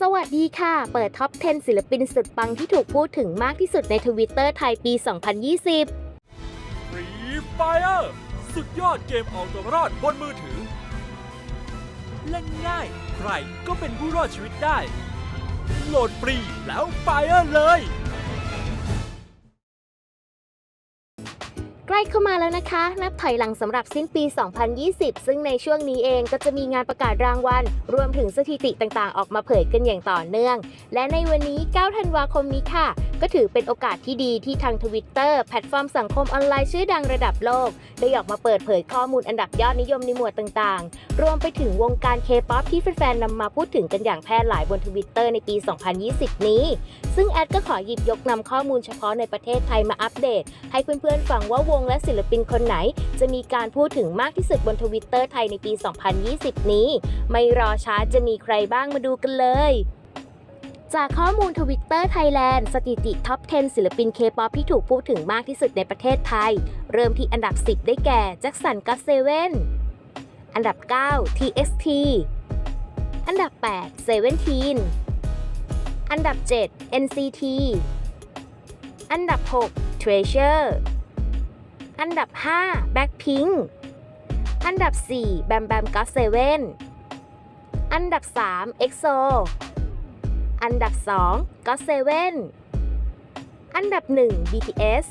สวัสดีค่ะ เปิดท็อป 10 ศิลปินสุดปังที่ถูกพูดถึงมากที่สุดในทวิตเตอร์ไทยปี 2020ฟรีไฟเออร์สุดยอดเกมเอาตัวรอดบนมือถือ เล่นง่าย ใครก็เป็นผู้รอดชีวิตได้ โหลดฟรีแล้วไฟเออร์เลย ใกล้เข้ามาแล้วนะคะ นับถอยหลังสำหรับสิ้นปี 2020 ซึ่งในช่วงนี้เองก็จะมีงานประกาศรางวัล รวมถึงสถิติต่างๆ ออกมาเผยกันอย่างต่อเนื่อง และในวันนี้ 9 ธันวาคมนี้ค่ะ ก็ถือเป็นโอกาสที่ดีที่ทางทวิตเตอร์แพลตฟอร์มสังคมออนไลน์ชื่อดังระดับโลก ได้ออกมาเปิดเผยข้อมูลอันดับยอดนิยมในหมวดต่างๆ รวมไปถึงวงการเคป๊อปที่แฟนๆนำมาพูดถึงกันอย่างแพร่หลายบนทวิตเตอร์ในปี 2020 นี้ ซึ่งแอดก็ขอหยิบยกนำข้อมูลเฉพาะในประเทศไทยมาอัปเดต ให้เพื่อนๆฟังว่าวงและศิลปินคนไหน จะมีการพูดถึงมากที่สุดบนทวิตเตอร์ไทยในปี 2020 นี้ ไม่รอช้าจะมีใครบ้างมาดูกันเลย จากข้อมูลทวิตเตอร์ไทยแลนด์สถิติท็อป 10 ศิลปินเคป๊อปที่ถูกพูดถึงมากที่สุดในประเทศไทย เริ่มที่อันดับ 10 ได้แก่แจ็คสันกัสเซเว่นอันดับ 9 TXT อันดับ8 Seventeen อันดับ 7 NCT อันดับ 6 Treasure อันดับ 5 Blackpink อันดับ 4 Bam Bam God Seven อันดับ 3 EXO อันดับ2 God Seven อันดับ 1 BTS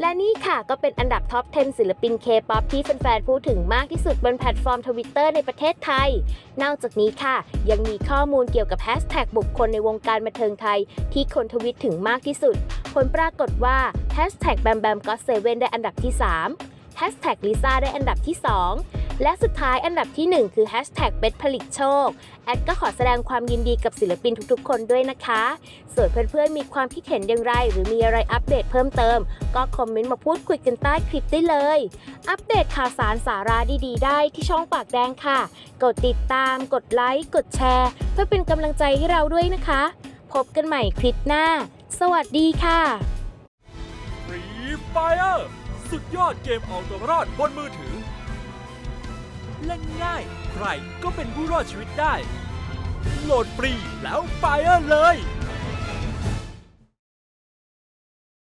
และนี่ค่ะก็เป็นอันดับท็อป 10 ศิลปิน K-POP ที่แฟนๆ พูดถึงมากที่สุดบนแพลตฟอร์ม Twitter ในประเทศไทย นอกจากนี้ค่ะ ยังมีข้อมูลเกี่ยวกับแฮชแท็กบุคคลในวงการบันเทิงไทย ที่คนทวิตถึงมากที่สุด ผลปรากฏว่าแฮชแท็กแบมแบมก็เซเว่นได้อันดับที่3แฮชแท็กลิซ่าได้อันดับที่ 2 และสุดท้ายอันดับที่ 1 คือแฮชแท็กเบสผลิตโชค แอดก็ขอแสดงความยินดีกับศิลปินทุกๆ คนด้วยนะคะ ส่วนเพื่อนๆ มีความคิดเห็นอย่างไร หรือมีอะไรอัปเดตเพิ่มเติม ก็คอมเมนต์มาพูดคุยกันใต้คลิปได้เลย อัปเดตข่าวสารสาระดีๆ ได้ที่ช่องปากแดงค่ะ กดติดตาม กดไลค์ กดแชร์ เพื่อเป็นกำลังใจให้เราด้วยนะคะ พบกันใหม่คลิปหน้า สวัสดีค่ะฟรีไฟเออร์สุดยอดเกมเอาตัวรอดบนมือถือ เล่นง่าย ใครก็เป็นผู้รอดชีวิตได้ โหลดฟรีแล้วไฟเออร์เลย